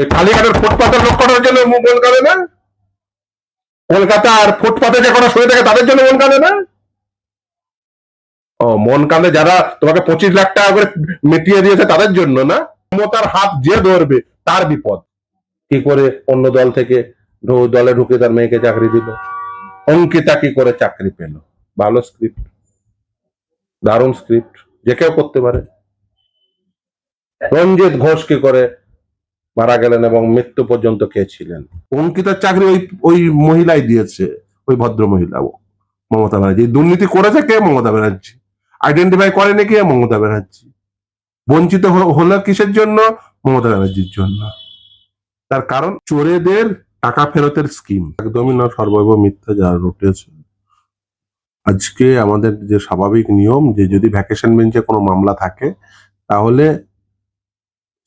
ওই কালীঘাটের ফুটপাতের লোক কটার জন্য মন কাঁদে না? কলকাতার ফুটপাতে যে কোনো শুয়ে থাকে তাদের জন্য মন কাঁদে না? ও, মন কাঁদে যারা তোমাকে পঁচিশ লাখ টাকা করে মিটিয়ে দিয়েছে তাদের জন্য না? ক্ষমতার হাত যে ধরবে, তার বিপদ। কি করে অন্য দল থেকে দলে ঢুকে তার মেয়েকে চাকরি দিল? অঙ্কিতা কি করে চাকরি পেল? ভালো স্ক্রিপ্ট দারুণ স্ক্রিপ্ট যে কেউ করতে পারে। রঞ্জিত ঘোষ কি করে মারা গেলেন এবং মৃত্যু পর্যন্ত কে ছিলেন? অঙ্কিতার চাকরি ওই ওই মহিলাই দিয়েছে, ওই ভদ্র মহিলা মমতা ব্যানার্জি। দুর্নীতি করেছে কে? মমতা ব্যানার্জি। আইডেন্টিফাই করেনি কে? মমতা ব্যানার্জি। বঞ্চিত হলো কিসের জন্য? মমতা ব্যানার্জির জন্য। তার কারণ? চোরেদের টাকা ফেরতের স্কিম একদমই না, সর্বৈব মিথ্যা যা রটেছে আজকে আমাদের যে স্বাভাবিক নিয়ম যে যদি ভ্যাকেশন বেঞ্চে কোনো মামলা থাকে, তাহলে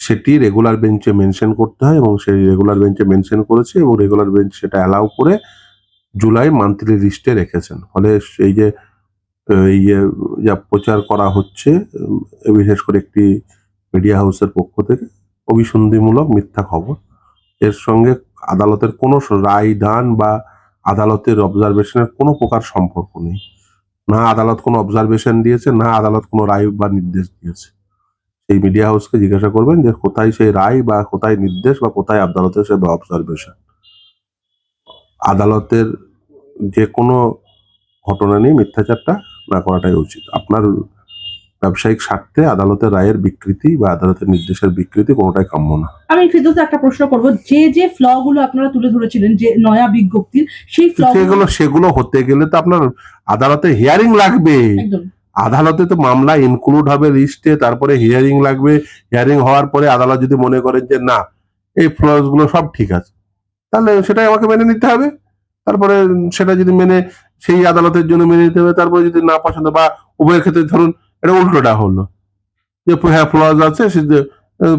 সেটি রেগুলার বেঞ্চে মেনশন করতে হয় এবং সেই রেগুলার বেঞ্চে মেনশন করেছে এবং রেগুলার বেঞ্চ সেটা অ্যালাউ করে জুলাই মান্থলি লিস্টে রেখেছেন। ফলে এই যে এই যে প্রচার করা হচ্ছে বিশেষ করে একটি মিডিয়া হাউসের পক্ষ থেকে অভিসন্ধিমূলক মিথ্যা খবর। এর সঙ্গে আদালতের কোনো রায়, দান বা আদালতের অবজারভেশনের কোনো প্রকার সম্পর্ক নেই। না আদালত কোনো অবজারভেশন দিয়েছে, না আদালত কোনো রায় বা নির্দেশ দিয়েছে। সেই মিডিয়া হাউসকে জিজ্ঞাসা করবেন যে কোথায় সেই রায় বা কোথায় নির্দেশ বা কোথায় আদালতের সে অবজারভেশন আদালতের যে কোনো ঘটনা নিয়ে মিথ্যাচারটা না করাটাই উচিত। আপনার ব্যবসায়িক স্বার্থে আদালতের রায়ের বিকৃতি বা আদালতের নির্দেশের বিকৃতি কোনোটাই কাম্য না। আমি ফেরদৌসে একটা প্রশ্ন করব। যে যে ফ্লগুলো আপনারা তুলে ধরেছিলেন যে নয়া বিজ্ঞপ্তির সেই ফ্ল সেগুলো সেগুলো হতে গেলে তো আপনার আদালতে হিয়ারিং লাগবে। একদম। আদালতে তো মামলা ইনক্লুড হবে লিস্টে তারপরে হিয়ারিং লাগবে। হিয়ারিং হওয়ার পরে আদালত যদি মনে করেন যে না, এই ফ্লসগুলো সব ঠিক আছে, তাহলে সেটাই আমাকে মেনে নিতে হবে। তারপরে সেটা যদি মেনে, সেই আদালতের জন্য মেনে নিতে হবে। তারপরে যদি না পছন্দ, বা উভয়ের ক্ষেত্রে ধরুন এটা উল্টোটা হলো, যে হ্যাঁ ফ্লজ আছে, সে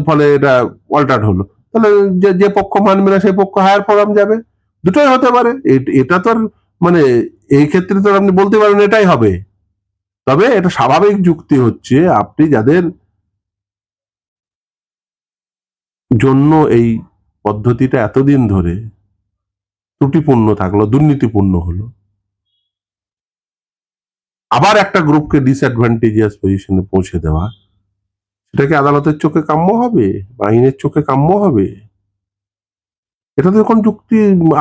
ফলে এটা অল্টার হলো। তাহলে যে যে পক্ষ মানবে না, সেই পক্ষ হায়ার ফোরাম যাবে। দুটোই হতে পারে। এটা তো মানে এই ক্ষেত্রে তো আপনি বলতে পারেন এটাই হবে। তবে এটা স্বাভাবিক যুক্তি হচ্ছে, আপনি যাদের জন্য এই পদ্ধতিটা এতদিন ধরে ত্রুটিপূর্ণ থাকল, দুর্নীতিপূর্ণ হলো, আবার একটা গ্রুপকে ডিসঅ্যাডভান্টেজিয়াস পজিশনে পৌঁছে দেওয়া সেটা কি আদালতের চোখে কাম্য হবে বা আইনের চোখে কাম্য হবে? এটা তো যখন যুক্তি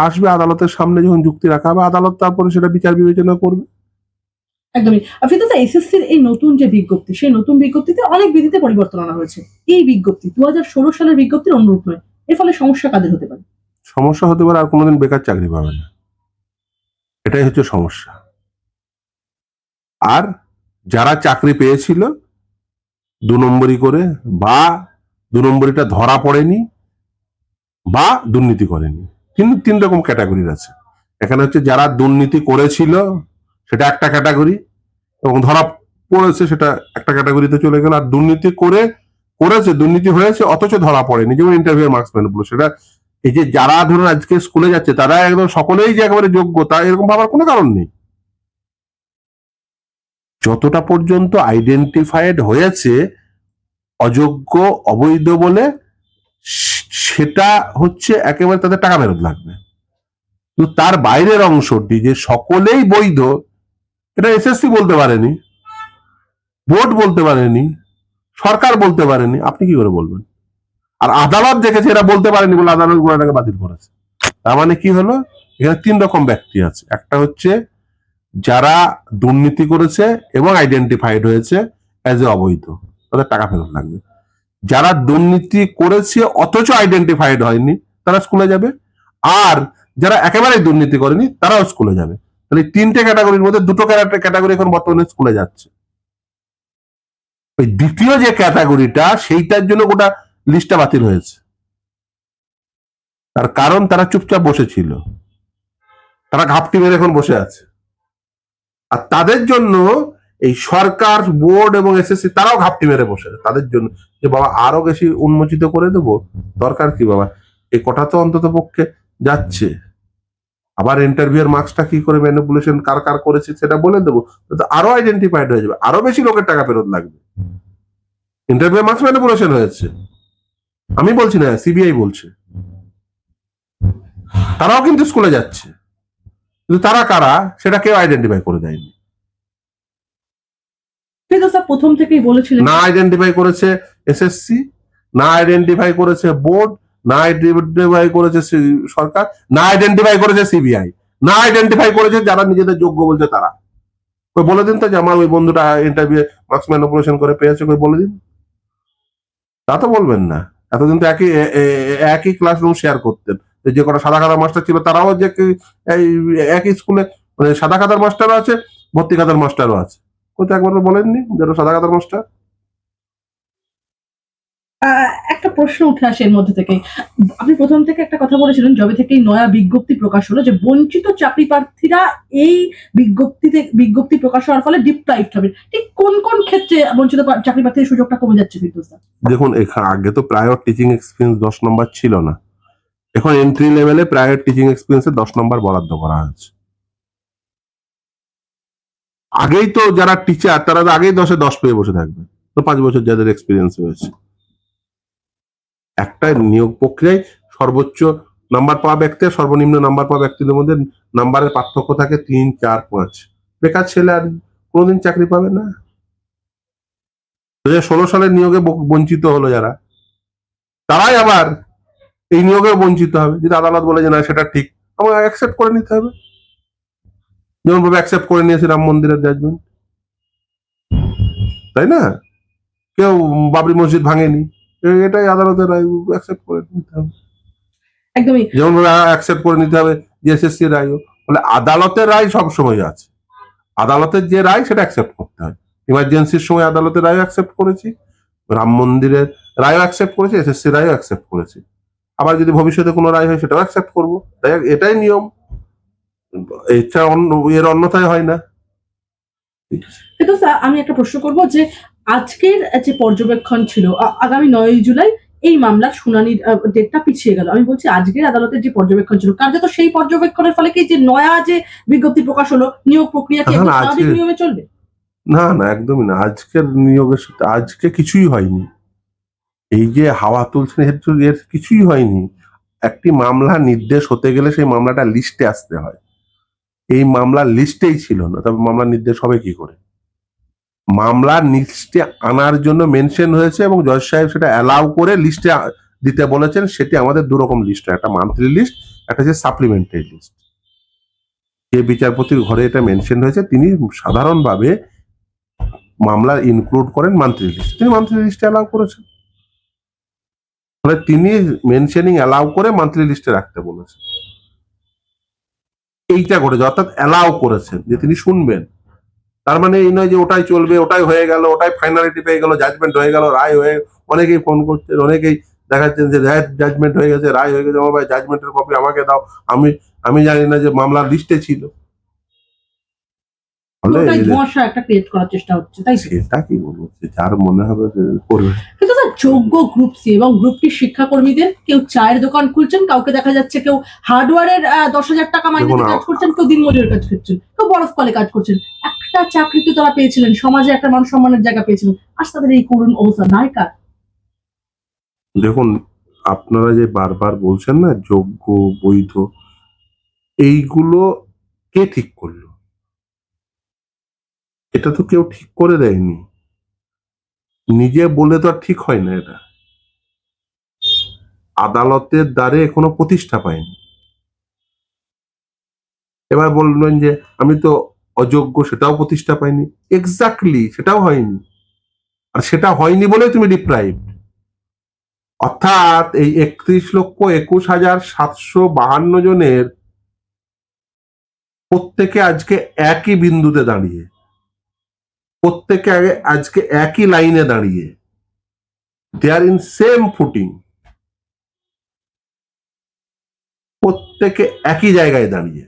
আসবে আদালতের সামনে, যখন যুক্তি রাখা হবে, আদালত তারপরে সেটা বিচার বিবেচনা করবে। একদমই। ফেরদৌসে এসএসসির এই নতুন যে বিজ্ঞপ্তি, সেই নতুন বিজ্ঞপ্তিতে অনেক বিধিতে পরিবর্তন আনা হয়েছে। এই বিজ্ঞপ্তি দু হাজার ষোলো সালের বিজ্ঞপ্তির অনুরূপ নয়। এর ফলে সমস্যা কাদের হতে পারে? সমস্যা হতে পারে আর কোনোদিন বেকার চাকরি পাবে না। এটাই হচ্ছে সমস্যা। আর যারা চাকরি পেয়েছিল, দু নম্বরই করে বা দু নম্বরিটা ধরা পড়েনি বা দুর্নীতি করেনি। তিন তিন রকম ক্যাটাগরির আছে। এখানে হচ্ছে যারা দুর্নীতি করেছিল সেটা একটা ক্যাটাগরি এবং ধরা পড়েছে সেটা একটা ক্যাটাগরিতে চলে গেল। আর দুর্নীতি করে, করেছে, দুর্নীতি হয়েছে, অথচ ধরা পড়েনি। যেমন ইন্টারভিউ মার্কস ম্যানিপুলেশন সেটা এই যে যারা ধরুন আজকে স্কুলে যাচ্ছে, তারা একদম সকলেই যে একেবারে যোগ্য, তা এরকম ভাবার কোনো কারণ নেই। যতটা পর্যন্ত আইডেন্টিফাইড হয়েছে, অযোগ্য, অবৈধ বলে, সেটা হচ্ছে একেবারে তাদের টাকা ফেরত লাগবে। কিন্তু তার বাইরের অংশটি যে সকলেই বৈধ এটা এসএসসি বলতে পারেনি, বোর্ড বলতে পারেনি, সরকার বলতে পারেনি, আপনি কি করে বলবেন? আর আদালত দেখেছে এরা বলতে পারেনি বলে আদালত গুণাটাকে বাতিল করেছে। তার মানে কি হলো? এখানে তিন রকম ব্যক্তি আছে। একটা হচ্ছে যারা দুর্নীতি করেছে এবং আইডেন্টিফাইড হয়েছে অ্যাজ এ অবৈধ, তাদের টাকা ফেরত লাগবে। যারা দুর্নীতি করেছে অথচ আইডেন্টিফাইড হয়নি, তারা স্কুলে যাবে। আর যারা একেবারেই দুর্নীতি করেনি, তারাও স্কুলে যাবে। তাহলে তিনটে ক্যাটাগরির মধ্যে দুটো ক্যাটাগরি এখন বর্তমানে স্কুলে যাচ্ছে। ওই দ্বিতীয় যে ক্যাটাগরিটা সেইটার জন্য গোটা লিস্টটা বাতিল হয়েছে। তার কারণ তারা চুপচাপ বসেছিল। তারা ঘাপটি মেরে এখন বসে আছে। আর তাদের জন্য এই সরকার, বোর্ড এবং এসএসসি তারাও ঘাপটি মেরে বসে তাদের জন্য যে বাবা আরও বেশি উন্মোচিত করে দেবো, দরকার কি বাবা? এই কটা তো অন্তত পক্ষে যাচ্ছে। আবার ইন্টারভিউর মার্কসটা কি করে ম্যানিপুলেশন কার কার করেছে সেটা বলে দেবো আরও আইডেন্টিফাইড হয়ে যাবে আরও বেশি লোকের টাকা ফেরত লাগবে। ইন্টারভিউ মার্কস ম্যানিপুলেশন হয়েছে। আমি বলছি না সিবিআই বলছে। তারাও কিন্তু স্কুলে যাচ্ছে। কিন্তু তারা কারা সেটা কেউ আইডেন্টিফাই করে দেয়নি। প্রথম থেকেই বলেছিলেন। না আইডেন্টিফাই করেছে এসএসসি না আইডেন্টিফাই করেছে বোর্ড না আইডেন্টিফাই করেছে সরকার, না আইডেন্টিফাই করেছে সিবিআই না আইডেন্টিফাই করেছে যারা নিজেদের যোগ্য বলছে তারা। ওই বলে দিন তো যে আমার ওই বন্ধুটা ইন্টারভিউ মার্কস ম্যানিপুলেশন করে পেয়েছে ওই বলে দিন। তা তো বলবেন না। এতদিন তো একই একই ক্লাসরুম শেয়ার করতেন। যে কটা সাদা খাতার মাস্টার ছিল, তারাও যে একই স্কুলে মানে সাদা খাতার মাস্টারও আছে, ভর্তি খাতার মাস্টারও আছে। কোথাও একবার বলেননি যেটা সাদা খাতার মাস্টার একটা প্রশ্ন উঠে আসে এর মধ্যে থেকে আপনি প্রথম থেকে একটা কথা বলেছিলেন, যবে থেকে নয়া বিজ্ঞপ্তি প্রকাশ হলো যে বঞ্চিত চাকরি প্রার্থীরা এই বিজ্ঞপ্তিতে, বিজ্ঞপ্তি প্রকাশ হওয়ার ফলে ডিপ্রাইভড হবে। ঠিক কোন কোন ক্ষেত্রে বঞ্চিত চাকরি প্রার্থীর সুযোগটা কমে যাচ্ছে ফিরদৌসা দেখুন আগে তো প্রায়র টিচিং এক্সপিরিয়েন্স দশ নম্বর ছিল না। এখন এন্ট্রি লেভেলে প্রায়র টিচিং এক্সপিরিয়েন্সে দশ নম্বর বরাদ্দ করা হয়েছে। আগেই তো যারা টিচার তারা আগেই দশে দশ পেয়ে বসে থাকবে। তো পাঁচ বছর যাদের এক্সপিরিয়েন্স হয়েছে একটা নিয়োগ প্রক্রিয়ায় সর্বোচ্চ নাম্বার পাওয়া ব্যক্তি সর্বনিম্ন নাম্বার পাওয়া ব্যক্তিদের মধ্যে নাম্বারের পার্থক্য থাকে তিন, চার, পাঁচ। বেকার ছেলে আর কোনোদিন চাকরি পাবে না। দু ষোলো সালের নিয়োগে বঞ্চিত হলো যারা, তারাই আবার এই নিয়োগে বঞ্চিত হবে। যদি আদালত বলে যে না, সেটা ঠিক, আমাকে অ্যাকসেপ্ট করে নিতে হবে। যেমন ভাবে অ্যাকসেপ্ট করে নিয়েছে রাম মন্দিরের জাজমেন্ট তাই না? কেউ বাবরি মসজিদ ভাঙেনি। এটাই আদালতের রায় অ্যাকসেপ্ট করে নিতে হবে। একদমই। যেমন অ্যাকসেপ্ট করে নিতে হবে যে এসএসসি রায়ও। বলে আদালতের রায় সব সময় আছে। আদালতের যে রায় সেটা অ্যাকসেপ্ট করতে হয়। ইমার্জেন্সির সময় আদালতের রায় অ্যাকসেপ্ট করেছি। রাম মন্দিরের রায়ও অ্যাকসেপ্ট করেছি এসএসসি রায়ও অ্যাকসেপ্ট করেছি। আবার যদি ভবিষ্যতে কোনো রায় হয় সেটাও অ্যাকসেপ্ট করব। তাই এটাই নিয়ম। এছাড়া অন্য এর অন্যথায় হয় না। ফিরদৌসা আমি একটা প্রশ্ন করব যে আজকের যে পর্যবেক্ষণ ছিল আগামী নয় জুলাই এই মামলার শুনানির ডেটটা পিছিয়ে গেল। আমি বলছি আজকের আদালতের যে পর্যবেক্ষণ ছিল কার্যত সেই পর্যবেক্ষণের ফলে কি যে নয়া যে বিজ্ঞপ্তি প্রকাশ হলো নিয়োগ প্রক্রিয়া কি স্বাভাবিক নিয়মে চলবে? না না একদমই না। আজকের নিয়োগের সাথে আজকে কিছুই হয়নি। এই যে হাওয়া তুলছেন এর কিছুই হয়নি। একটি মামলা নির্দেশ হতে গেলে সেই মামলাটা লিস্টে আসতে হয়। এই মামলা লিস্টেই ছিল না। তবে মামলা নির্দেশ হবে কি করে? মামলা লিস্টে আনার জন্য মেনশন হয়েছে এবং জজ সাহেব সেটা অ্যালাউ করে লিস্টে দিতে বলেছেন। সেটি আমাদের দু রকম লিস্ট, একটা মান্থলি লিস্ট, একটা হচ্ছে সাপ্লিমেন্টারি লিস্ট। যে বিচারপতির ঘরে এটা মেনশন হয়েছে, তিনি সাধারণভাবে মামলা ইনক্লুড করেন মান্থলি লিস্ট তিনি মান্থলি লিস্টে অ্যালাউ করেছেন। ফলে তিনি মেনশনিং অ্যালাউ করে মান্থলি লিস্টে রাখতে বলেছেন। এইটা ঘটেছে, অর্থাৎ অ্যালাউ করেছেন যে তিনি শুনবেন। তার মানে এই নয় যে ওটাই চলবে, ওটাই হয়ে গেল, ওটাই ফাইনালিটি পেয়ে গেল জাজমেন্ট হয়ে গেল, রায় হয়ে অনেকেই ফোন করছেন অনেকেই দেখাচ্ছেন যে জাজমেন্ট হয়ে গেছে, রায় হয়ে গেছে আমার ভাই জাজমেন্টের কপি আমাকে দাও। আমি আমি জানি না যে মামলার লিস্টে ছিল। ধোঁয়াশা একটা ক্রিয়েট করার চেষ্টা হচ্ছে তাই তো? সেটা কি বলব? যার মনে হবে করবে। কিন্তু স্যার যোগ্য গ্রুপ সি এবং গ্রুপটির শিক্ষাকর্মীদের কেউ চায়ের দোকান খুলছেন কাউকে দেখা যাচ্ছে কেউ দশ হাজার টাকা দেখুন, কাজ করছেন কেউ দিনমজুরের কাজ করছেন কেউ বরফ কলে কাজ করছেন। একটা চাকরি তো তারা পেয়েছিলেন সমাজে একটা মান সম্মানের জায়গা পেয়েছিলেন। আজ তাদের এই করুণ অবস্থা নায়িকা দেখুন আপনারা যে বারবার বলছেন না যোগ্য বৈধ এইগুলো কে ঠিক করল? এটা তো কেউ ঠিক করে দেয়নি। নিজে বলে তো আর ঠিক হয় না এটা। আদালতের দ্বারে এখনও প্রতিষ্ঠা পায়নি। এবার বলবেন যে, আমি তো অযোগ্য, সেটাও প্রতিষ্ঠা পাইনি। এক্স্যাক্টলি সেটাও হয়নি। আর সেটা হয়নি বলে তুমি ডিপ্রাইভ অর্থাৎ এই একত্রিশ লক্ষ একুশ হাজার সাতশো বাহান্ন জনের প্রত্যেকে আজকে একই বিন্দুতে দাঁড়িয়ে। প্রত্যেকে আগে- আজকে একই লাইনে দাঁড়িয়ে। They are in same footing প্রত্যেকে একই জায়গায় দাঁড়িয়ে।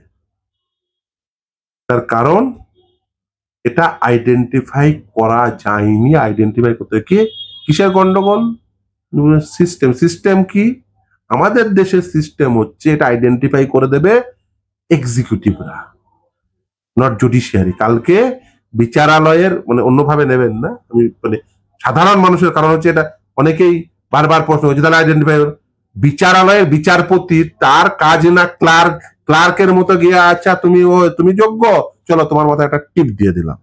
তার কারণ, এটা আইডেন্টিফাই করা যায়নি। আইডেন্টিফাই করতে কি? কিসের গন্ডগোল? সিস্টেম সিস্টেম কি? আমাদের দেশের সিস্টেম হচ্ছে এটা আইডেন্টিফাই করে দেবে এক্সিকিউটিভরা নট জুডিশিয়ারি কালকে বিচারালয়ের মানে অন্যভাবে নেবেন না। আমি মানে সাধারণ মানুষের কারণ হচ্ছে এটা, অনেকেই বারবার প্রশ্ন হচ্ছে তাহলে আইডেন্টিফাই বিচারালয়ের বিচারপতি তার কাজ না, ক্লার্ক, ক্লার্কের মতো গিয়ে আচ্ছা তুমি ও, তুমি যোগ্য? চলো, তোমার মাথায় একটা টিপ দিয়ে দিলাম।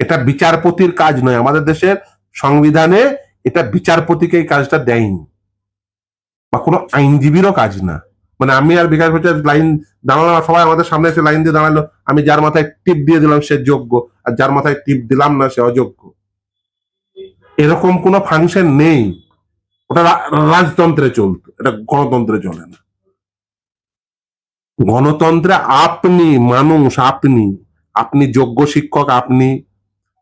এটা বিচারপতির কাজ নয়। আমাদের দেশের সংবিধানে এটা বিচারপতিকে এই কাজটা দেয়নি। বা কোনো আইনজীবীরও কাজ না। মানে আমি আর বিকাশ বছর লাইন দাঁড়ানো সবাই আমাদের সামনে এসে লাইন দিয়ে দাঁড়াল। আমি যার মাথায় টিপ দিয়ে দিলাম সে যোগ্য, আর যার মাথায় টিপ দিলাম না সে অযোগ্য। এরকম কোনো ফাংশন নেই। ওটা রাজতন্ত্রে চলতো, এটা গণতন্ত্রে চলে না। গণতন্ত্রে আপনি মানুষ, আপনি আপনি যোগ্য শিক্ষক, আপনি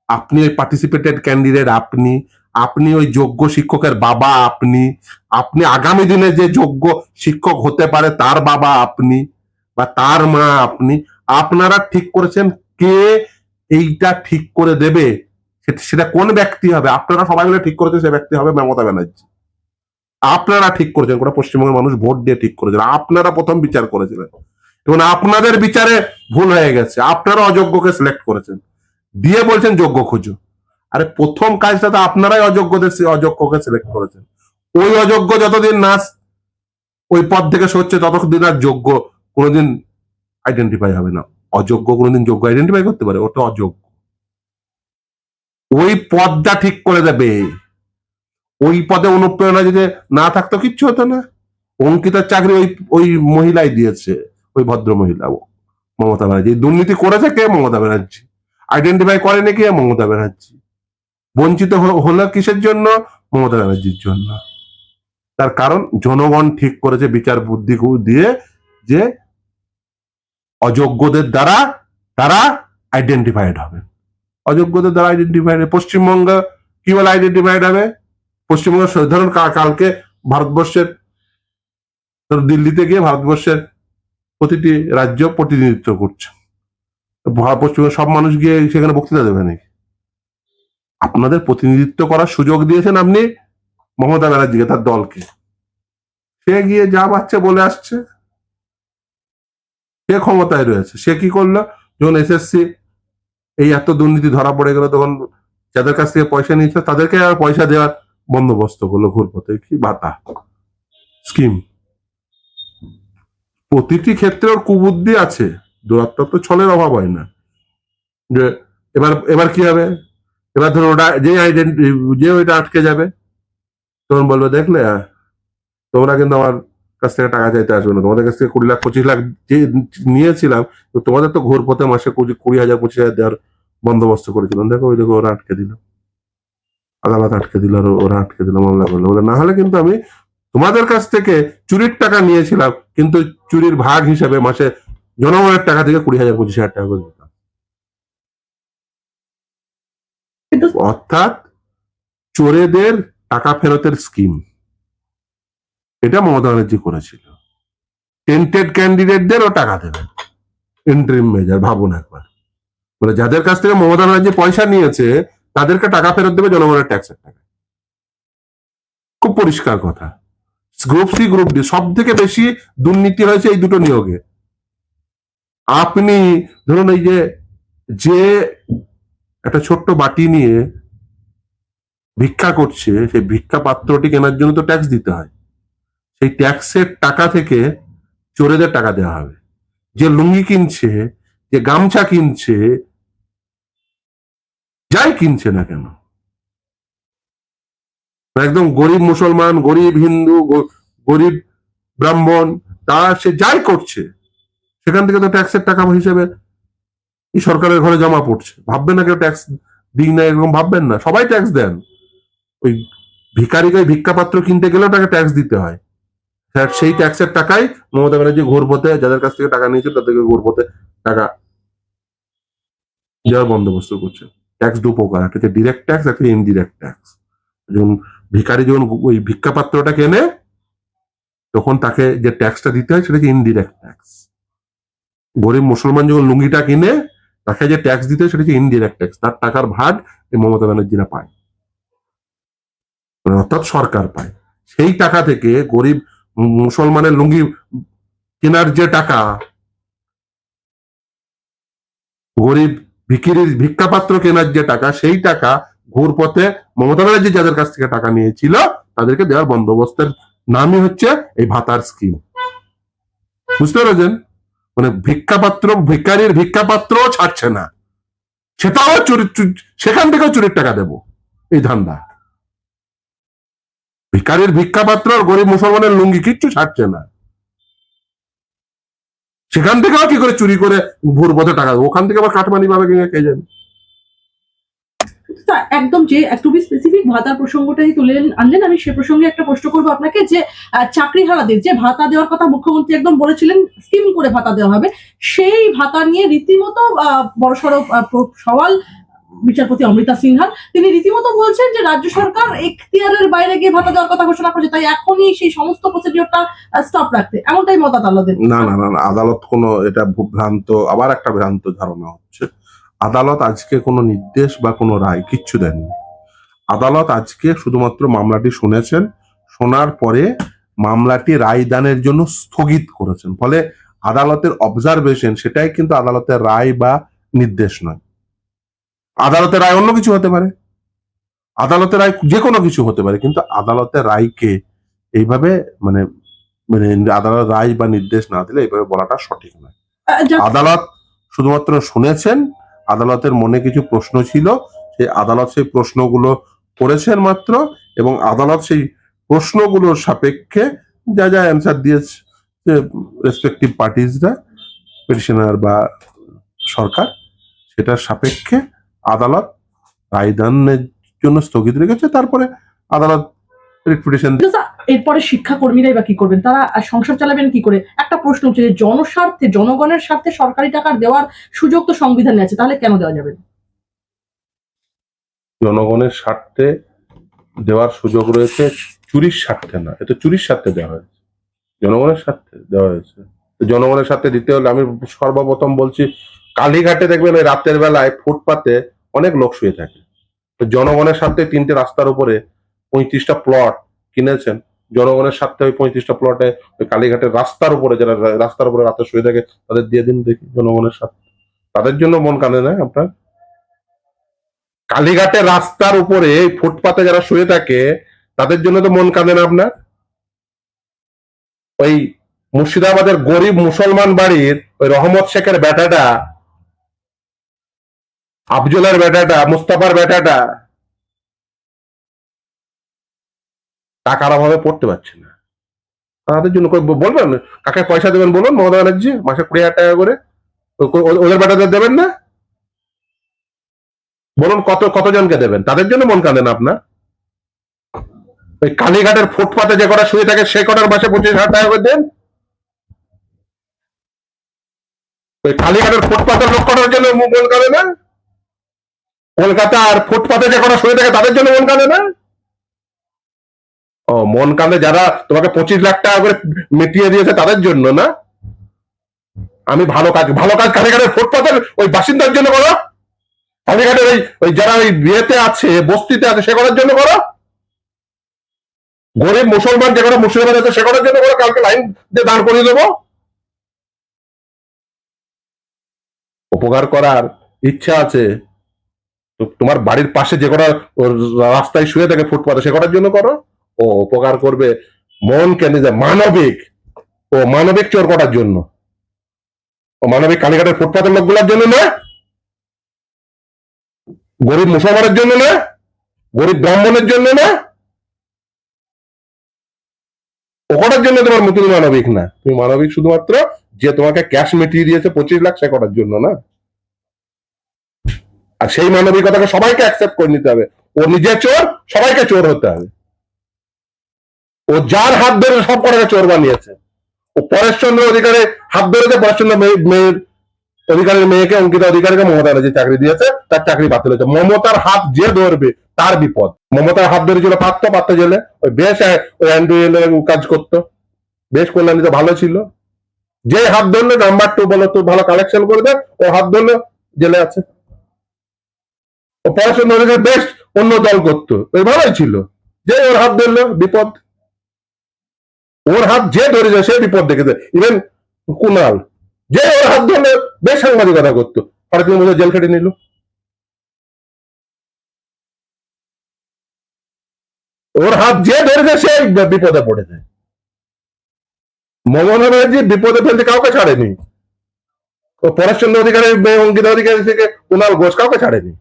আপনি পার্টিসিপেটেড ক্যান্ডিডেট আপনি আপনি ওই যোগ্য শিক্ষকের বাবা আপনি। আপনি আগামী দিনে যে যোগ্য শিক্ষক হতে পারে তার বাবা আপনি বা তার মা আপনি, আপনারা ঠিক করেছেন কে এইটা ঠিক করে দেবে, সেটা- কোন ব্যক্তি হবে? আপনারা সবাই মিলে ঠিক করেছেন, সে ব্যক্তি হবে মমতা ব্যানার্জি। আপনারা ঠিক করেছেন গোটা পশ্চিমবঙ্গের মানুষ ভোট দিয়ে ঠিক করেছেন, আপনারা প্রথম বিচার করেছিলেন। এবং আপনাদের বিচারে ভুল হয়ে গেছে, আপনারা অযোগ্যকে সিলেক্ট করেছেন। দিয়ে বলছেন যোগ্য খুঁজো। আরে প্রথম কাজটা তো আপনারাই অযোগ্যদের অযোগ্যকে সিলেক্ট করেছেন। ওই অযোগ্য যতদিন না ওই পদ থেকে সরছে, ততদিন আর যোগ্য কোনোদিন আইডেন্টিফাই হবে না। অযোগ্য কোনোদিন যোগ্য আইডেন্টিফাই করতে পারে, ওটা অযোগ্য। ওই পদটা ঠিক করে দেবে। ওই পদে অনুপ্রেরণা যদি না থাকতো, কিচ্ছু হতো না। অঙ্কিতার চাকরি ওই ওই মহিলাই দিয়েছে, ওই ভদ্র মহিলা মমতা ব্যানার্জি। দুর্নীতি করেছে কে? মমতা ব্যানার্জি। আইডেন্টিফাই করেনি কে? মমতা ব্যানার্জি। বঞ্চিত হলো কিসের জন্য? মমতা ব্যানার্জির জন্য। তার কারণ, জনগণ ঠিক করেছে বিচার বুদ্ধি দিয়ে যে অযোগ্যদের দ্বারা তারা আইডেন্টিফাইড হবে। অযোগ্যদের দ্বারা আইডেন্টিফাইড পশ্চিমবঙ্গ কি বলে আইডেন্টিফাইড হবে? পশ্চিমবঙ্গ ধরুন কালকে ভারতবর্ষের, ধরুন দিল্লিতে গিয়ে ভারতবর্ষের প্রতিটি রাজ্য প্রতিনিধিত্ব করছে। পশ্চিমবঙ্গের সব মানুষ গিয়ে সেখানে বক্তৃতা দেবে নাকি? আপনাদের প্রতিনিধিত্ব করার সুযোগ দিয়েছেন আপনি মমতা ব্যানার্জিকে, তার দলকে। সে গিয়ে যা পাচ্ছে বলে আসছে। সে ক্ষমতায় রয়েছে। সে কি করল? যখন এসএসসি এই এত দুর্নীতি ধরা পড়ে গেল, তখন যাদের কাছ থেকে পয়সা নিয়েছে, তাদেরকে আর পয়সা দেওয়ার বন্দোবস্ত করল ঘুরপথে। কি বাতা স্কিম। প্রতিটি ক্ষেত্রে ওর কুবুদ্ধি আছে। দূরত্ব তো ছলের অভাব হয় না। যে এবার এবার কি হবে? এবার ধরো ওটা যে আইডেন্টি যে ওইটা আটকে যাবে তখন বলবে দেখলে আহ, তোমরা কিন্তু আমার কাছ থেকে টাকা চাইতে আসবে না। তোমাদের কাছ থেকে কুড়ি লাখ পঁচিশ লাখ যে নিয়েছিলাম তোমাদের তো ঘোর পথে মাসে কুড়ি হাজার পঁচিশ হাজার দেওয়ার বন্দোবস্ত করেছিলাম। দেখো ওই দেখো ওরা আটকে দিল। আদালত আটকে দিল ওরা আটকে দিল মামলা করল। বলে না হলে কিন্তু আমি তোমাদের কাছ থেকে চুরির টাকা নিয়েছিলাম কিন্তু চুরির ভাগ হিসাবে মাসে জনগণের টাকা থেকে কুড়ি হাজার পঁচিশ হাজার টাকা করে দিতাম কিন্তু অর্থাৎ চোরেদের টাকা ফেরতের স্কিম এটা মমতা ব্যানার্জি করেছিল। টেন্টেড ক্যান্ডিডেটদেরও টাকা দেবে ইন্টারিম মেজার ভাবুন একবার। মানে যাদের কাছ থেকে মমতা ব্যানার্জি পয়সা নিয়েছে, তাদেরকে টাকা ফেরত দেবে জনগণের ট্যাক্সের টাকা খুব পরিষ্কার কথা। গ্রুপ সি গ্রুপ ডি সব থেকে বেশি দুর্নীতি হয়েছে এই দুটো নিয়োগে। আপনি ধরুন এই যে যে একটা ছোট্ট বাটি নিয়ে ভিক্ষা করছে, সেই ভিক্ষা পাত্রটি কেনার জন্য তো ট্যাক্স দিতে হয়। সেই ট্যাক্সের টাকা থেকে চোরেদের টাকা দেওয়া হবে। যে লুঙ্গি কিনছে, যে গামছা কিনছে, যাই কিনছে না কেন। একদম গরিব মুসলমান, গরিব হিন্দু গরিব ব্রাহ্মণ, তারা সে যাই করছে, সেখান থেকে তো ট্যাক্সের টাকা হিসেবে এই সরকারের ঘরে জমা পড়ছে। ভাববেন না কেউ ট্যাক্স দিই না, এরকম ভাববেন না। সবাই ট্যাক্স দেন। ওই ভিকারিকে ভিক্ষাপাত্র কিনতে গেলেও তাকে ট্যাক্স দিতে হয়। সেই ট্যাক্সের টাকাই মমতা ব্যানার্জি ঘুরপথে যাদের কাছ থেকে টাকা নিয়েছিল তাদেরকে ঘুরপথে টাকা দেওয়ার বন্দোবস্ত করছে। ট্যাক্স দু প্রকার, একটা হচ্ছে ডিরেক্ট ট্যাক্স একটা ইনডিরেক্ট ট্যাক্স যখন ভিখারি যখন ওই ভিক্ষাপাত্রটা কেনে, তখন তাকে যে ট্যাক্সটা দিতে হয়, সেটা হচ্ছে ইনডিরেক্ট ট্যাক্স গরিব মুসলমান যখন লুঙ্গিটা কিনে তাকে যে ট্যাক্স দিতে সেটা হচ্ছে ইনডিরেক্ট ট্যাক্স তার টাকার ভাগ মমতা ব্যানার্জিরা পায়। মানে অর্থাৎ সরকার পায়। সেই টাকা থেকে গরিব মুসলমানের লুঙ্গি কেনার যে টাকা, গরিব ভিকিরির ভিক্ষাপাত্র কেনার যে টাকা, সেই টাকা ঘুরপথে মমতা ব্যানার্জি যাদের কাছ থেকে টাকা নিয়েছিল, তাদেরকে দেওয়ার বন্দোবস্তের নামই হচ্ছে এই ভাতার স্কিম বুঝতে পেরেছেন? মানে ভিক্ষাপাত্র, ভিক্ষারির ভিক্ষাপাত্র ছাড়ছে না। সেটাও চুরি সেখান থেকেও চুরির টাকা দেব, এই ধান্দা। ভিকারির ভিক্ষাপাত্র আর গরিব মুসলমানের লুঙ্গি কিচ্ছু ছাড়ছে না। সেখান থেকেও কি করে চুরি করে ভোর পথে টাকা দেবো? ওখান থেকে আবার কাটমানি কিনা কে জানে তা একদম যে টু স্পেসিফিক ভাতার প্রসঙ্গটাই তুলে আনলেন। আমি সে প্রসঙ্গে একটা প্রশ্ন করব আপনাকে যে আহ, চাকরিহারাদের যে ভাতা দেওয়ার কথা মুখ্যমন্ত্রী একদম বলেছিলেন স্কিম করে ভাতা দেওয়া হবে সেই ভাতা নিয়ে রীতিমতো বড়সড় সওয়াল বিচারপতি অমৃতা সিনহার তিনি রীতিমতো বলছেন যে রাজ্য সরকার এখতিয়ারের বাইরে গিয়ে ভাতা দেওয়ার কথা ঘোষণা করেছে তাই এখনই সেই সমস্ত প্রসিডিওরটা স্টপ রাখতে। এমনটাই মত আদালতের? না না না আদালত কোনো এটা ভ্রান্ত আবার একটা ভ্রান্ত ধারণা হচ্ছে। আদালত আজকে কোনো নির্দেশ বা কোনো রায় কিচ্ছু দেননি। আদালত আজকে শুধুমাত্র মামলাটি শুনেছেন শোনার পরে মামলাটি রায়দানের জন্য স্থগিত করেছেন। ফলে আদালতের অবজারভেশন সেটাই কিন্তু আদালতের রায় বা নির্দেশ নয়। আদালতের রায় অন্য কিছু হতে পারে। আদালতের রায় যে কোনো কিছু হতে পারে কিন্তু আদালতের রায়কে এইভাবে মানে মানে আদালত রায় বা নির্দেশ না দিলে এইভাবে বলাটা সঠিক নয়। আদালত শুধুমাত্র শুনেছেন আদালতের মনে কিছু প্রশ্ন ছিল, সেই আদালত সেই প্রশ্নগুলো করেছেন মাত্র এবং আদালত সেই প্রশ্নগুলোর সাপেক্ষে যা যা অ্যান্সার দিয়েছে রেসপেক্টিভ পার্টিজরা পিটিশনার বা সরকার, সেটার সাপেক্ষে আদালত রায়দানের জন্য স্থগিত রেখেছে। তারপরে আদালত রিপিটিশন কিন্তু স্যার, এরপরে শিক্ষাকর্মীরাই বা কি করবেন? তারা সংসার চালাবেন কি করে? একটা প্রশ্ন উঠছে যে জনস্বার্থে জনগণের স্বার্থে সরকারি টাকার দেওয়ার সুযোগ তো সংবিধানে আছে তাহলে কেন দেওয়া যাবে? জনগণের স্বার্থে দেওয়ার সুযোগ রয়েছে চুরির স্বার্থে না এটা চুরির স্বার্থে দেওয়া হয়েছে। জনগণের স্বার্থে দেওয়া হয়েছে। তো জনগণের স্বার্থে দিতে হলে আমি সর্বপ্রথম বলছি কালীঘাটে দেখবেন ওই রাতের বেলায় ফুটপাতে অনেক লোক শুয়ে থাকে। তো জনগণের স্বার্থে তিনটে রাস্তার উপরে পঁয়ত্রিশটা প্লট কিনেছেন, জনগণের স্বার্থে ওই পঁয়ত্রিশটা প্লটে ওই কালীঘাটের রাস্তার উপরে যারা রাস্তার উপরে রাতে শুয়ে থাকে, তাদের দিয়ে দিন দেখি জনগণের স্বার্থে। তাদের জন্য মন কানে না আপনার? কালীঘাটের রাস্তার উপরে ফুটপাতে যারা শুয়ে থাকে, তাদের জন্য তো মন কাঁদে না আপনার? ওই মুর্শিদাবাদের গরিব মুসলমান বাড়ির ওই রহমত শেখের বেটাটা আফজলের বেটাটা মুস্তাফার বেটাটা টাকার অভাবে পড়তে পারছে না? তাদের জন্য বলবেন? কাকে পয়সা দেবেন বলুন, মমতা ব্যানার্জি? মাসে কুড়ি হাজার টাকা করে? ওদের বেটাদের দেবেন না? বলুন কত, কতজনকে দেবেন? তাদের জন্য মন কাঁদে না আপনার? ওই কালীঘাটের ফুটপাতে যে কটা শুয়ে থাকে, সে কটার মাসে পঁচিশ হাজার টাকা করে দেন? ওই কালীঘাটের ফুটপাতের লোক কটার জন্য মন কাঁদে না? কলকাতার ফুটপাতে যে কটা শুয়ে থাকে, তাদের জন্য মন কাঁদে না? ও, মন কাঁদে যারা তোমাকে পঁচিশ লাখ টাকা করে মিটিয়ে দিয়েছে তাদের জন্য, না? আমি ভালো কাজ ভালো কাজ কালীঘাটের ফুটপাতের ওই বাসিন্দার জন্য করো। কালীঘাটের ওই ওই যারা ওই বিয়েতে আছে, বস্তিতে আছে, সে করার জন্য করো। গরিব মুসলমান যে কটা মুসলমান আছে, সে করার জন্য করো, কালকে লাইন দিয়ে দাঁড় করিয়ে দেবো। উপকার করার ইচ্ছা আছে তোমার বাড়ির পাশে যে কটা রাস্তায় শুয়ে থাকে ফুটপাতে, সে করার জন্য করো। ও উপকার করবে মন কেন যে মানবিক? ও মানবিক চোর করার জন্য। ও মানবিক কালীঘাটের ফুটপাতের লোকগুলোর জন্য না গরিব মুসলমানের জন্য না গরিব ব্রাহ্মণের জন্য না ওকটার জন্য তোমার তুমি মানবিক না। তুমি মানবিক শুধুমাত্র যে তোমাকে ক্যাশ মিটিয়ে দিয়েছে পঁচিশ লাখ সে করার জন্য না। আর সেই মানবিকতাকে সবাইকে অ্যাকসেপ্ট করে নিতে হবে। ও নিজে চোর, সবাইকে চোর হতে হবে। ও যার হাত ধরে সব কটাকে চোর বানিয়েছে। ও পরেশচন্দ্র অধিকারে হাত ধরেছে, পরেশচন্দ্র মেয়ে- মেয়ের অধিকারের মেয়েকে, অঙ্কিতা অধিকারীকে মমতা ব্যানার্জি চাকরি দিয়েছে, তার চাকরি বাতিল হয়েছে। মমতার হাত যে ধরবে, তার বিপদ। মমতার হাত ধরেছিল পারত পারত জেলে। ওই বেশ, ওই অ্যান্ড্রু কাজ করতো। বেশ কল্যাণী তো ভালো ছিল। যে হাত ধরলে, নাম্বার টু বলো তো, ভালো কালেকশন করে দেয় ও হাত ধরলে, জেলে আছে। ও পড়াশোনা অধিকার বেশ অন্য দল করতো। ওই ভালোই ছিল। যে ওর হাত ধরলো, বিপদ। ওর হাত যে ধরেছে সে বিপদ দেখেছে। ইভেন কুনাল, যে ওর হাত ধরলে বেশ সাংবাদিকতা করতো। সাড়ে তিন বছর জেল খেটে নিল? ওর হাত যে ধরেছে সে বিপদে পড়েছে। মমতা ব্যানার্জি বিপদে ফেলতে কাউকে ছাড়েনি। পরেশচন্দ্র অধিকারী, অঙ্কিতা অধিকারী থেকে কুণাল ঘোষ কাউকে ছাড়েনি।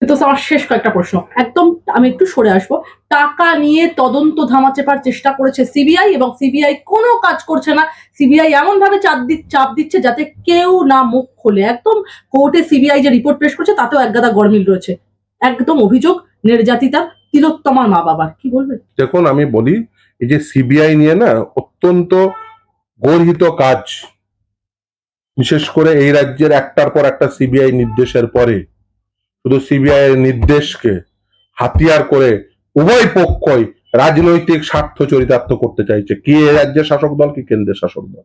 কিন্তু আমার শেষ কয়েকটা প্রশ্ন। একদম আমি একটু সরে আসব। টাকা নিয়ে তদন্ত ধামাচাপার চেষ্টা করেছে সিবিআই এবং সিবিআই কোনো কাজ করছে না। সিবিআই এমন ভাবে চাপ চাপ দিচ্ছে যাতে কেউ না মুখ খোলে। একদম কোর্টে সিবিআই যে রিপোর্ট পেশ করছে, তাতেও একগাদা গরমিল রয়েছে। একদম অভিযোগ নির্যাতিতার তিলোত্তমার মা বাবার। কি বলবে দেখুন, আমি বলি, এই যে সিবিআই নিয়ে না অত্যন্ত গর্হিত কাজ। বিশেষ করে এই রাজ্যের একটার পর একটা সিবিআই নির্দেশের পরে শুধু সিবিআই এর নির্দেশকে হাতিয়ার করে উভয় পক্ষই রাজনৈতিক স্বার্থ চরিতার্থ করতে চাইছে। কি এই রাজ্যের শাসক দল, কি কেন্দ্রের শাসক দল?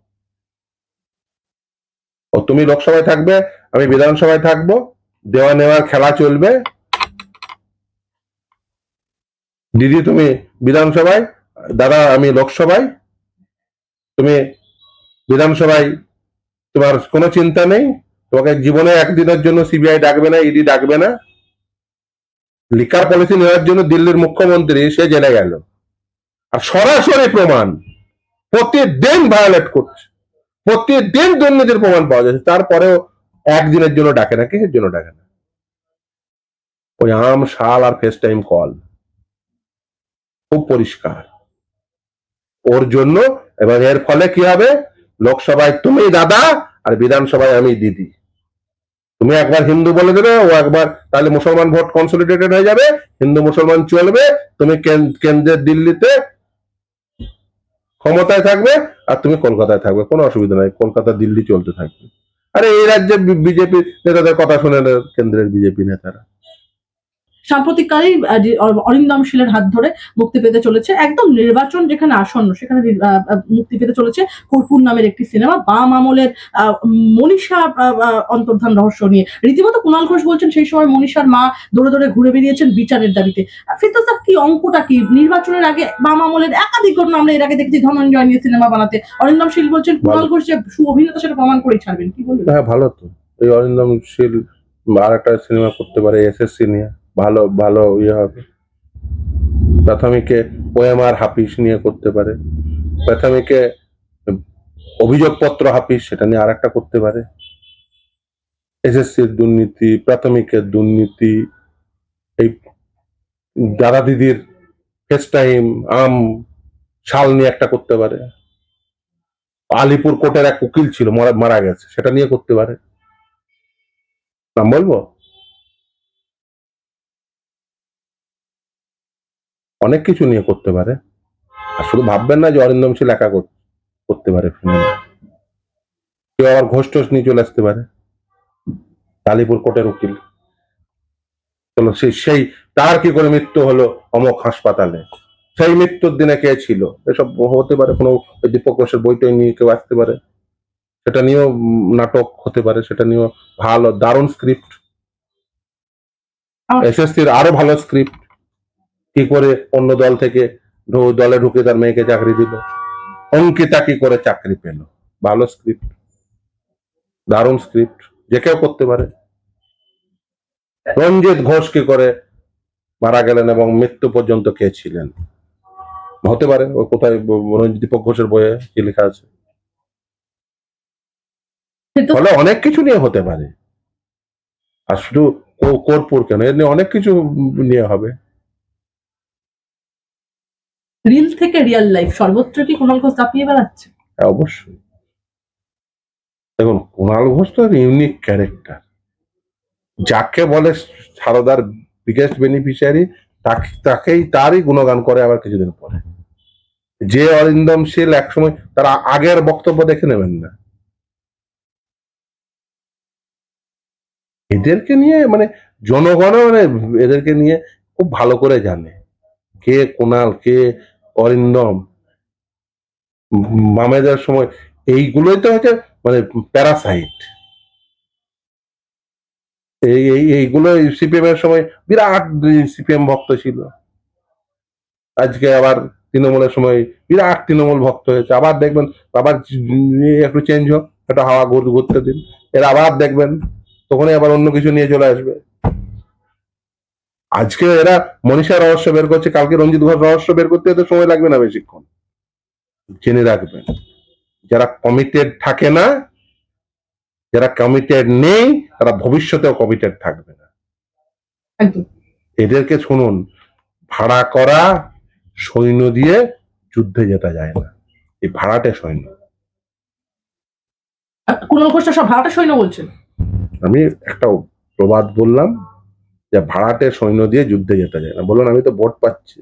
তুমি লোকসভায় থাকবে, আমি বিধানসভায় থাকব, দেওয়া নেওয়ার খেলা চলবে। দিদি, তুমি বিধানসভায়, দাদা, আমি লোকসভায়। তুমি বিধানসভায়, তোমার কোনো চিন্তা নেই? তোমাকে জীবনে একদিনের জন্য সিবিআই ডাকবে না ইডি ডাকবে না। লিকার পলিসি নেওয়ার জন্য দিল্লির মুখ্যমন্ত্রী, সে জেলে গেল। আর সরাসরি প্রমাণ, প্রতিদিন ভায়োলেট করছে। প্রতিদিন দুর্নীতির প্রমাণ পাওয়া যাচ্ছে। তারপরেও একদিনের জন্য ডাকে না, কিসের জন্য ডাকে না? ওই আম, শাল আর ফেস টাইম কল খুব পরিষ্কার। ওর জন্য এবার এর ফলে কি হবে? লোকসভায় তুমি দাদা আর বিধানসভায় আমি দিদি। তুমি একবার হিন্দু বলে দেবে, ও একবার, তাহলে মুসলমান ভোট কনসলিডেটেড হয়ে যাবে, হিন্দু মুসলমান চলবে, তুমি কেন- কেন্দ্রের দিল্লিতে ক্ষমতায় থাকবে আর তুমি কলকাতায় থাকবে, কোনো অসুবিধা নাই, কলকাতা, দিল্লি চলতে থাকবে। আরে এই রাজ্যে বিজেপি নেতাদের কথা শুনে কেন্দ্রের বিজেপি নেতারা। সাম্প্রতিককালেই অরিন্দম শীলের হাত ধরে মুক্তি পেতে চলেছে। একদম নির্বাচন যেখানে আসন্ন সেখানে মুক্তি পেতে চলেছে কর্পূর নামের একটি সিনেমা বাম আমলের মনীষা অন্তর্ধান রহস্য নিয়ে। রীতিমতো কুণাল ঘোষ বলছেন সেই সময় মনীষার মা দৌড়ে দৌড়ে ঘুরে বেরিয়েছেন বিচারের দাবিতে। আহ, কি অঙ্কটা কি? নির্বাচনের আগে বাম আমলের একাধিক ঘটনা আমরা এর আগে দেখেছি ধনঞ্জয় নিয়ে সিনেমা বানাতে। অরিন্দম শীল বলছেন কুণাল ঘোষ যে সু অভিনেতা সেটা প্রমাণ করেই ছাড়বেন। কি বলবেন? হ্যাঁ ভালো তো। এই অরিন্দম শীল আর একটা সিনেমা করতে পারে এসএসসি নিয়ে। ভালো ভালো ইয়ে হবে। প্রাথমিকে ওএমআর হাফিস নিয়ে করতে পারে। প্রাথমিকে অভিযোগপত্র হাফিস সেটা নিয়ে আর একটা করতে পারে। এসএসসির দুর্নীতি, প্রাথমিকের দুর্নীতি, এই দাদা দিদির টাইম আম, শাল নিয়ে একটা করতে পারে। আলিপুর কোর্টের এক উকিল ছিল, মারা- মারা গেছে, সেটা নিয়ে করতে পারে। নাম বলব? অনেক কিছু নিয়ে করতে পারে। আর শুধু ভাববেন না যে অরিন্দম শীল একা করতে পারে কেউ আবার ঘোষ টোষ নিয়ে চলে আসতে পারে। আলিপুর কোর্টের উকিল। চলো সেই সেই তার কি করে মৃত্যু হলো অমক হাসপাতালে? সেই মৃত্যুর দিনে কে ছিল? এসব হতে পারে কোনো দীপক ঘোষের বইটই নিয়ে কেউ আসতে পারে। সেটা নিয়েও নাটক হতে পারে সেটা নিয়েও ভালো দারুণ স্ক্রিপ্ট এসএসসির আরও ভালো স্ক্রিপ্ট কি করে অন্য দল থেকে দলে ঢুকে তার মেয়েকে চাকরি দিল? অঙ্কিতা কি করে চাকরি পেল? ভালো স্ক্রিপ্ট দারুণ স্ক্রিপ্ট যে কেউ করতে পারে। রঞ্জিত ঘোষ কি করে মারা গেলেন এবং মৃত্যু পর্যন্ত কে ছিলেন? হতে পারে ও কোথায় রঞ্জিত দীপক ঘোষের বইয়ে কি লেখা আছে? ফলে অনেক কিছু নিয়ে হতে পারে। আর শুধু কর্পূর কেন? এর নিয়ে অনেক কিছু নিয়ে হবে। রিল থেকে রিয়েল লাইফ সর্বত্র কি কুণাল ঘোষ দাপিয়ে বেড়াচ্ছে? হ্যাঁ অবশ্যই। দেখুন কুণাল ঘোষ তো ইউনিক ক্যারেক্টার যাকে বলে সারদার বিগেস্ট বেনিফিশিয়ারি তাকে, তাকেই তারই গুণগান করে আবার কিছুদিন পরে। যে অরিন্দম শীল একসময়, তার আগের বক্তব্য দেখে নেবেন না। এদেরকে নিয়ে মানে জনগণ মানে এদেরকে নিয়ে খুব ভালো করে জানে। কে কুণাল কে অরিন্দম উম, বামেদের সময় এইগুলোই তো হচ্ছে মানে প্যারাসাইট এই এই এইগুলো সিপিএম এর সময় বিরাট সিপিএম ভক্ত ছিল। আজকে আবার তৃণমূলের সময় বিরাট তৃণমূল ভক্ত হয়েছে। আবার দেখবেন আবার একটু চেঞ্জ হোক একটা হাওয়া ঘুর- ঘুরতে দিন। এর আবার দেখবেন তখনই আবার অন্য কিছু নিয়ে চলে আসবে। আজকে এরা মনীষা রহস্য বের করছে কালকে রঞ্জিত ঘোষ রহস্য বের করতে এত সময় লাগবে না বেশিক্ষণ। জেনে রাখবেন যারা কমিটেড থাকে না যারা কমিটেড নেই তারা ভবিষ্যতেও কমিটেড থাকবে না। এদেরকে শুনুন ভাড়া করা সৈন্য দিয়ে যুদ্ধে যেতে যায় না। এই ভাড়াটে সৈন্য। সব ভাড়াটা সৈন্য বলছেন? আমি একটা প্রবাদ বললাম যে ভাড়াটে সৈন্য দিয়ে যুদ্ধে যেতে যায় না। বলুন, আমি তো ভোট পাচ্ছি।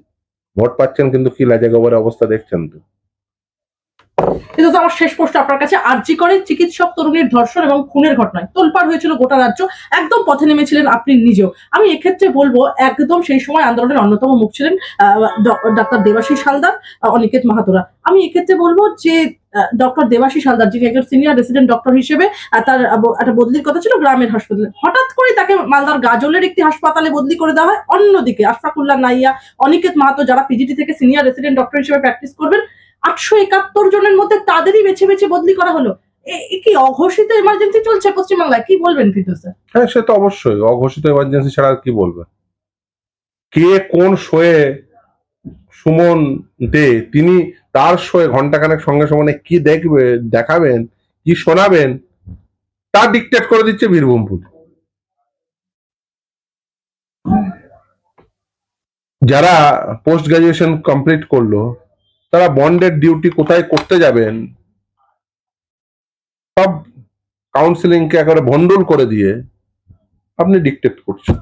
ভোট পাচ্ছেন, কিন্তু কি লাজে গোবরের অবস্থা দেখছেন তো? কিন্তু আমার শেষ প্রশ্ন আপনার কাছে আরজি করে চিকিৎসক তরুণীর ধর্ষণ এবং খুনের ঘটনায়। তোলপাড় হয়েছিল গোটা রাজ্য একদম পথে নেমেছিলেন আপনি নিজেও। আমি এক্ষেত্রে বলব একদম সেই সময় আন্দোলনের অন্যতম মুখ ছিলেন ডাক্তার দেবাশিস হালদার আহ, অনিকেত মাহাতোরা। আমি এক্ষেত্রে বলব যে ডক্টর দেবাশিস হালদার যিনি একজন সিনিয়র রেসিডেন্ট ডক্টর হিসেবে তার একটা বদলির কথা ছিল গ্রামের হাসপাতালে। হঠাৎ করে তাকে মালদার গাজলের একটি হাসপাতালে বদলি করে দেওয়া হয়। অন্যদিকে আশফাকুল্লাহ নাইয়া অনিকেত মাহাতো যারা পিজিটি থেকে সিনিয়র রেসিডেন্ট ডক্টর হিসেবে প্র্যাকটিস করবেন আটশো একাত্তর জনের মধ্যে তাদেরই বেছে বেছে বদলি করা হলো। কি অঘোষিত এমার্জেন্সি চলছে পশ্চিমবাংলায়? কি বলবেন ফিরদৌস স্যার? হ্যাঁ সে তো অবশ্যই। অঘোষিত এমার্জেন্সি ছাড়া আর কি বলবে? কে কোন শোয়ে সুমন দে, তিনি তার শোয়ে ঘন্টাখানেক সঙ্গে সমানে কি দেখবে, দেখাবেন, কি শোনাবেন, তা ডিকটেট করে দিচ্ছে বীরভূম যারা পোস্ট গ্রাজুয়েশন কমপ্লিট করল তারা বন্ডের ডিউটি কোথায় করতে যাবেন? সব কাউন্সিলিংকে একেবারে ভন্ডুল করে দিয়ে আপনি ডিকটেট করছেন।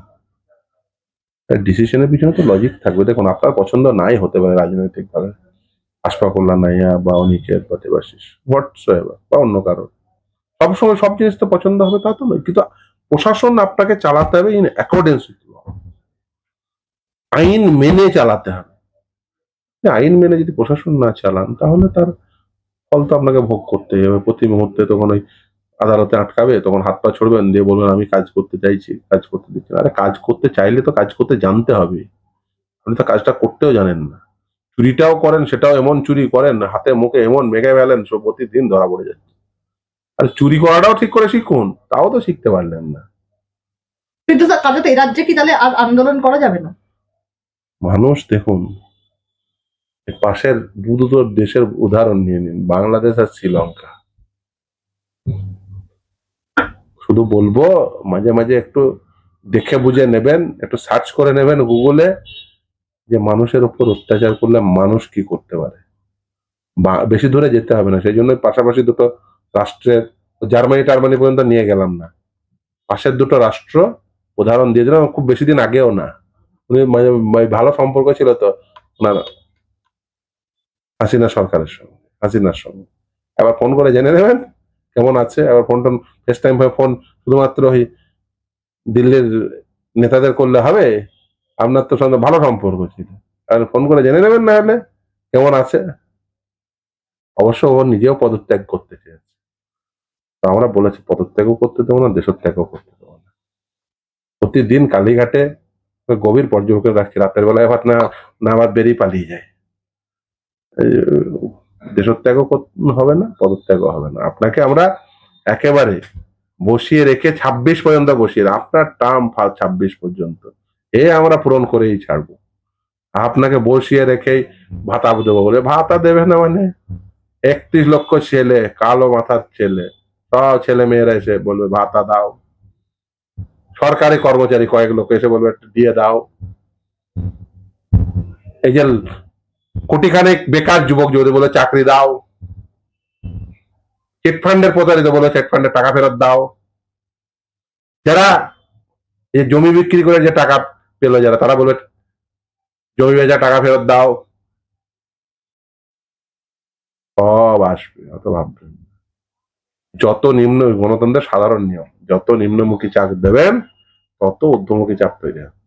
ডিসিশনের পিছনে তো লজিক থাকবে। দেখুন, আপনার পছন্দ নাই হতে পারে রাজনৈতিক ভাবে আশফাকুল্লাহ নাইয়া বা অনিকেত বা দেবাশিস হোয়াটস বা অন্য কারও। সবসময় সব জিনিস তো পছন্দ হবে তা তো নয়, কিন্তু প্রশাসন আপনাকে চালাতে হবে ইন অ্যাকর্ডেন্স আইন মেনে চালাতে হবে। আইন মেনে যদি প্রশাসন না চালান তাহলে তার ফল তো আপনাকে ভোগ করতেই হবে। প্রতি মুহূর্তে তখন ওই আদালতে আটকাবে তখন হাত পা ছড়বেন দিয়ে বলবেন আমি কাজ করতে চাইছি কাজ করতে দিচ্ছি আরে কাজ করতে চাইলে তো কাজ করতে জানতে হবে। আপনি তো কাজটা করতেও জানেন না। চুরিটাও করেন সেটাও এমন চুরি করেন হাতে মুখে এমন মেঘে ফেলেন সব প্রতিদিন ধরা পড়ে যাচ্ছে। আর চুরি করাটাও ঠিক করে শিখুন তাও তো শিখতে পারলেন না। কিন্তু স্যার কাজে তো এই রাজ্যে কি তাহলে আর আন্দোলন করা যাবে না? মানুষ দেখুন পাশের দুটো দেশের উদাহরণ নিয়ে নিন, বাংলাদেশ আর শ্রীলঙ্কা। শুধু বলব, মাঝে মাঝে একটু দেখে বুঝে নেবেন, একটু সার্চ করে নেবেন গুগলে যে মানুষের উপর অত্যাচার করলে মানুষ কি করতে পারে। বা বেশি দূরে যেতে হবে না সেই জন্য পাশাপাশি দুটো রাষ্ট্রের, জার্মানি, টার্মানি পর্যন্ত নিয়ে গেলাম না। পাশের দুটো রাষ্ট্র, উদাহরণ দিয়ে দিলাম, খুব বেশি দিন আগেও না। উনি ভালো সম্পর্ক ছিল তো, ওনার হাসিনা সরকারের সঙ্গে, হাসিনার সঙ্গে। আবার ফোন করে জেনে নেবেন কেমন আছে। আবার ফোন টোন ফেস টাইম হয়ে ফোন শুধুমাত্র ওই দিল্লির নেতাদের করলে হবে। আপনার তো সঙ্গে ভালো সম্পর্ক ছিল। আর ফোন করে জেনে নেবেন না হলে কেমন আছে। অবশ্য ও নিজেও পদত্যাগ করতে চেয়েছে। তো আমরা বলেছি, পদত্যাগও করতে দেবো না, দেশত্যাগও করতে দেবো না। প্রতিদিন কালীঘাটে গভীর পর্যবেক্ষণ রাখছি রাতের বেলায় আবার না আবার বেরিয়ে পালিয়ে যায়। দেশত্যাগও হবে না, পদত্যাগও হবে না। আপনাকে আমরা একেবারে বসিয়ে রেখে ছাব্বিশ পর্যন্ত বসিয়ে আপনার টার্ম ছাব্বিশ পর্যন্ত। এ আমরা পূরণ করেই ছাড়বো। আপনাকে বসিয়ে রেখেই ভাতা দেবো বলে। ভাতা দেবে না মানে? একত্রিশ লক্ষ ছেলে, কালো মাথার ছেলে। সব ছেলে মেয়েরা এসে বলবে, ভাতা দাও। সরকারি কর্মচারী কয়েক লোক এসে বলবে দিয়ে দাও। এই যে কোটিখানেক বেকার যুবক যদি বলে চাকরি দাও। চেট ফান্ডের প্রতারিত বলে চেট ফান্ডের টাকা ফেরত দাও। যারা এই জমি বিক্রি করে যে টাকা পেল, যারা তারা বলে জমি বেচা টাকা ফেরত দাও। সব আসবে, অত ভাববেন যত নিম্ন গণতন্ত্রের সাধারণ নিয়ম, যত নিম্নমুখী চাপ দেবেন, তত ঊর্ধ্বমুখী চাপ তৈরি হবে।